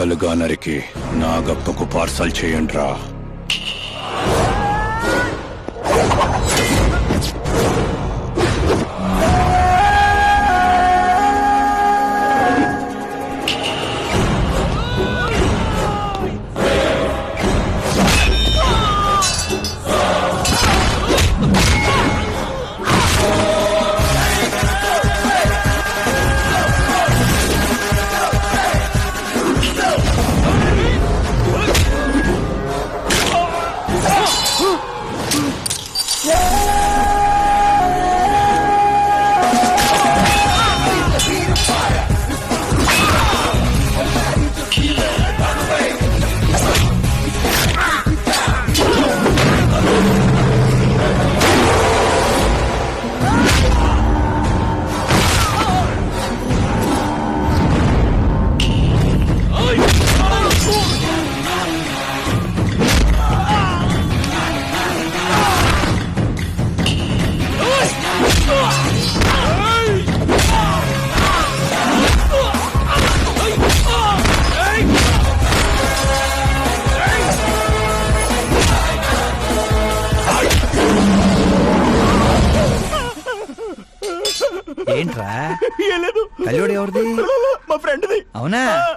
ముక్కలుగా నరికి నాగప్పకు పార్సల్ చేయండి రా అవునా?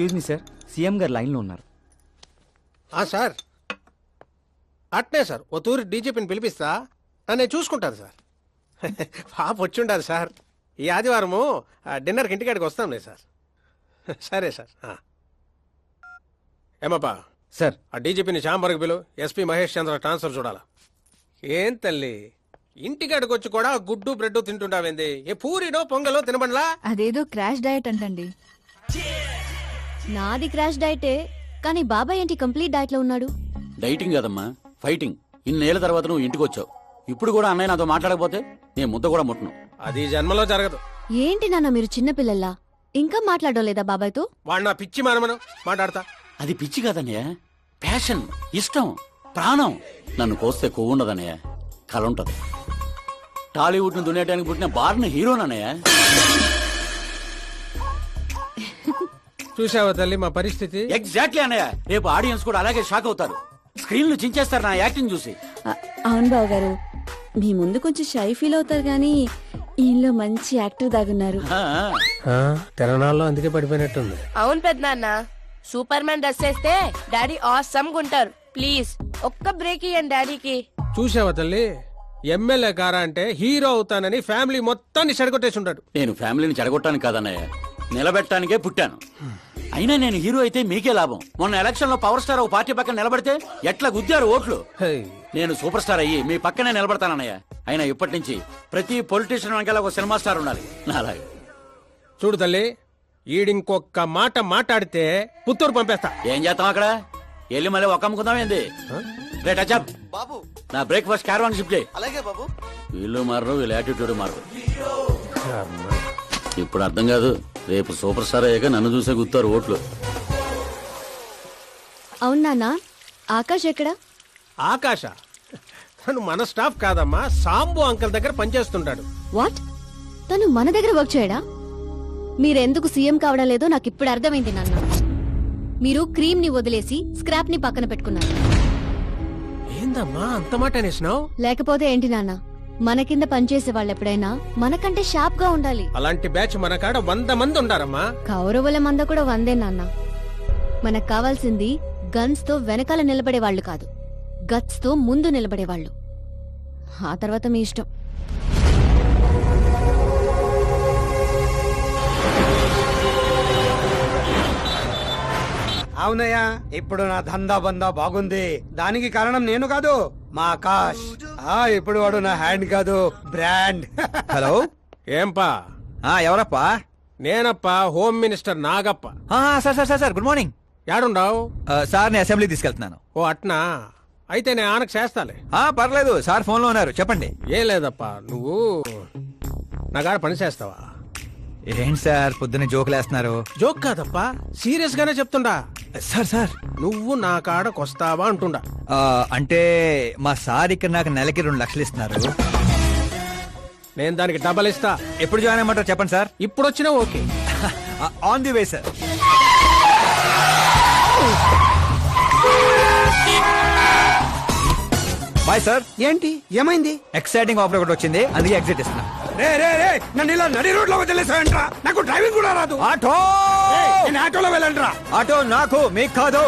ఎక్స్క్యూజ్ మీ సార్ సీఎం గారు లైన్లో ఉన్నారు. ఆ సార్. అట్నే సార్. ఓ తూరి డీజీపీని పిలిపిస్తా. నన్ను నేను చూసుకుంటాను సార్. పాప వచ్చుండాలి సార్. ఈ ఆదివారము ఆ, డిన్నర్కి ఇంటికాడికి వస్తాంలే సార్. సరే సార్. ఆ. ఏమప్పా? సార్. ఆ డీజీపీని చాంబర్కి పిలు. ఎస్పీ మహేష్ చంద్ర ట్రాన్స్ఫర్ చూడాలా? ఏం తల్లి? ఇంటికాడికి వచ్చి కూడా గుడ్డు బ్రెడ్ తింటుంటావేంది? ఏ పూరినో పొంగలో తినబండ్లా? అదేదో క్రాష్ డయట్ అంటండి. నాది క్రాష్ డైటే కానీ బాబాయ్ ఏంటి కంప్లీట్ డైట్లో ఉన్నాడు? డైటింగ్ కదమ్మా ఫైటింగ్. ఇన్నేళ్ళ తర్వాత నువ్వు ఇంటికి వచ్చావు ఇప్పుడు కూడా అన్నయ్య నాతో మాట్లాడకపోతే నేను ముద్ద కూడా ముట్టను. అది జన్మలో జరగదు. ఏంటి నాన్న మీరు చిన్న పిల్లల్లా ఇంకా మాట్లాడడం లేదా బాబాయ్తో? వాడు నా పిచ్చి మానమను మాట్లాడతా. అది పిచ్చి కాదన్నయ్య ప్యాషన్ ఇష్టం ప్రాణం. నన్ను కోస్తే కొవ్వు ఉండదన్నయ్య కళ ఉంటది. టాలీవుడ్ను దున్నేయడానికి పుట్టిన బార్న హీరోనన్నయ్య. చూసావా తల్లి మా పరిస్థితి? ఎగ్జాక్ట్లీ అన్నయ్య. రేపు ఆడియన్స్ కూడా అలాగే షాక్ అవుతారు. స్క్రీన్లు చించేస్తారు నా యాక్టింగ్ చూసి. అవును బావ గారు మీ ముందు కొంచెం షై ఫీల్ అవుతారు కానీ ఈయనలో మంచి యాక్టర్ దాగున్నారు. ఆ, తెలంగాణలో అందుకే పడిపోయినట్టుంది. అవును పెద్దనాన్న. సూపర్ మ్యాన్ డ్రెస్ వేస్తే డాడీ ఆసమ్ గుంటారు ప్లీజ్ ఒక్క బ్రేక్ ఇయ్యండి డాడీకి. చూసావా తల్లి? ఎమ్మెల్యే కారా అంటే హీరో అవుతానని ఫ్యామిలీ మొత్తాన్ని చెడగొట్టేసి ఉంటాడు నేను ఫ్యామిలీని చెడగొట్టాను కాదన్నయ్య. నిలబెట్టడానికే పుట్టాను. అయినా నేను హీరో అయితే మీకే లాభం. మొన్న ఎలక్షన్లో పవర్ స్టార్ ఒక పార్టీ పక్కన నిలబడితే ఎట్లా గుద్దారు ఓట్లు. నేను సూపర్ స్టార్ అయ్యి మీ పక్కనే నిలబడతానన్నయ్య. అయినా ఇప్పటి నుంచి ప్రతి పొలిటీషియన్ వెనకాల ఒక సినిమా స్టార్ ఉండాలి. నాలాగే. చూడు తల్లి ఈడింకొక్క మాట మాట్లాడితే పుత్తూరు పంపేస్తా. ఏం చేస్తాం అక్కడ? వెళ్ళి మళ్ళీ ఒక అమ్ముకుందాం ఏంది? రేట్ బాబు. నా బ్రేక్ఫాస్ట్ క్యారవాన్ షిఫ్ట్ చేయి. అలాగే బాబు. వీళ్ళు మారరు వీళ్ళ యాటిట్యూడ్ మారరు. ఇప్పుడు అర్థం కాదు. రేపు సూపర్ స్టార్ అయ్యాక నన్ను చూసే గుర్తారు ఓట్లు. అవును నాన్న ఆకాష్ ఎక్కడా? ఆకాశ తను మన స్టాఫ్ కాదమ్మా సాంబు అంకల్ దగ్గర పనిచేస్తుంటాడు. వాట్? తను మన దగ్గర వర్క్ చేయడా? మీరెందుకు సీఎం కావడం లేదో నాకు ఇప్పుడు అర్థమైంది నాన్న. మీరు క్రీమ్ని వదిలేసి స్క్రాప్ని పక్కన పెట్టుకున్నారు. ఏందమ్మా అంత మాట అనేసినావు? లేకపోతే ఏంటి నాన్న? మన కింద పనిచేసే వాళ్ళు ఎప్పుడైనా మనకంటే షార్ప్గా ఉండాలి. అలాంటి బ్యాచ్ మన కాడ వంద మంది ఉండారమ్మా. కౌరవుల మంద కూడా వందే నాన్న. మనకు కావాల్సింది గన్స్తో వెనకాల నిలబడే వాళ్ళు కాదు. గట్స్తో ముందు నిలబడే వాళ్ళు. ఆ తర్వాత మీ ఇష్టం. అవునయ్యా ఇప్పుడు నా దందా బందా బాగుంది. దానికి కారణం నేను కాదు మా ఆకాష్. ఆ ఇప్పుడు వాడు నా హ్యాండ్ కాదు బ్రాండ్. హలో? ఏంపా? ఆ ఎవరప్పా? నేనప్పా హోమ్ మినిస్టర్ నాగప్ప. ఆ, sir sir sir sir good morning. యాడుండావు? ఆ, సార్ నేను అసెంబ్లీ తీసుకెళ్తున్నాను. ఓ అట్నా? అయితే నేను ఆనకు చేస్తాలే. ఆ పర్లేదు సార్ ఫోన్లో ఉన్నారు చెప్పండి. ఏం లేదప్పా నువ్వు నా కాడ పని చేస్తావా? ఏంటి సార్ పొద్దున్న జోకులేస్తున్నారు జోక్ కాదప్పా సీరియస్ గానే చెప్తుండా. Sir sir. నువ్వు నా కాడకొస్తావా అంటుండా. ఆ, అంటే మా సార్ ఇక్కడ నాకు నెలకి రెండు లక్షలు ఇస్తున్నారు. నేను దానికి డబల్ ఇస్తా. ఎప్పుడు జాయిన్ అయ్యమంటారు చెప్పండి సార్. ఇప్పుడు వచ్చినా okay. On the way sir bye sir ఏంటి? ఏమైంది? ఎక్సైటింగ్ ఆఫర్ ఒకటి వచ్చింది. అందుకే ఎగ్జిట్ ఇస్తున్నా. రే రే రే నన్ను ఇలా నడి రోడ్లో వదిలేసాయంట్రా నాకు డ్రైవింగ్ కూడా రాదు. ఆటో! నేను ఆటోలో వెళ్ళంట్రా ఆటో నాకు మీకు కాదు.